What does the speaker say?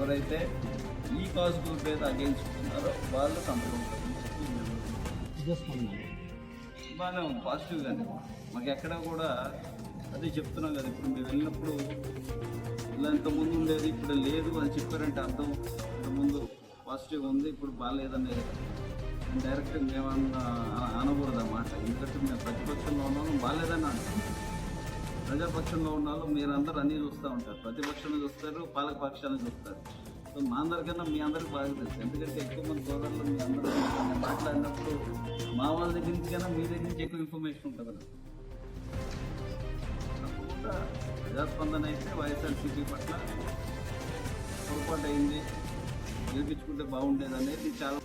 ఎవరైతే ఈ కాజ్కు మీద అగేన్స్ట్ ఉన్నారో వాళ్ళు సంప్రదించారు బాగానే పాజిటివ్గానే మాకు ఎక్కడ కూడా అదే చెప్తున్నాం కదా ఇప్పుడు మీరు వెళ్ళినప్పుడు ఇలా ఇంత ముందు ఉండేది ఇప్పుడు లేదు అని చెప్పారంటే అర్థం. ఇంతకుముందు పాజిటివ్ ఉంది ఇప్పుడు బాగాలేదనేది డైరెక్ట్ మేమన్నా అనకూడదు అన్నమాట ఎందుకంటే మేము ప్రతిపక్షంలో ఉన్నాము బాగాలేదని అంటాం ప్రజాపక్షంలో ఉన్న వాళ్ళు మీరందరూ అన్నీ చూస్తూ ఉంటారు. ప్రతిపక్షాన్ని చూస్తారు పాలక పక్షాన్ని చూస్తారు. సో మా అందరికన్నా మీ అందరికి బాగా తెలుసు. ఎందుకంటే ఎక్కువ మంది సోదరులు మీ అందరూ మాట్లాడినప్పుడు మా వాళ్ళ దగ్గర నుంచి కన్నా మీ దగ్గర నుంచి ఎక్కువ ఇన్ఫర్మేషన్ ఉంటుంది కదా తప్పకుండా ప్రజాస్పందన అయితే వైఎస్ఆర్సీపీ పట్ల పొరపాటు అయింది. గెలిపించుకుంటే బాగుండేది అనేది చాలా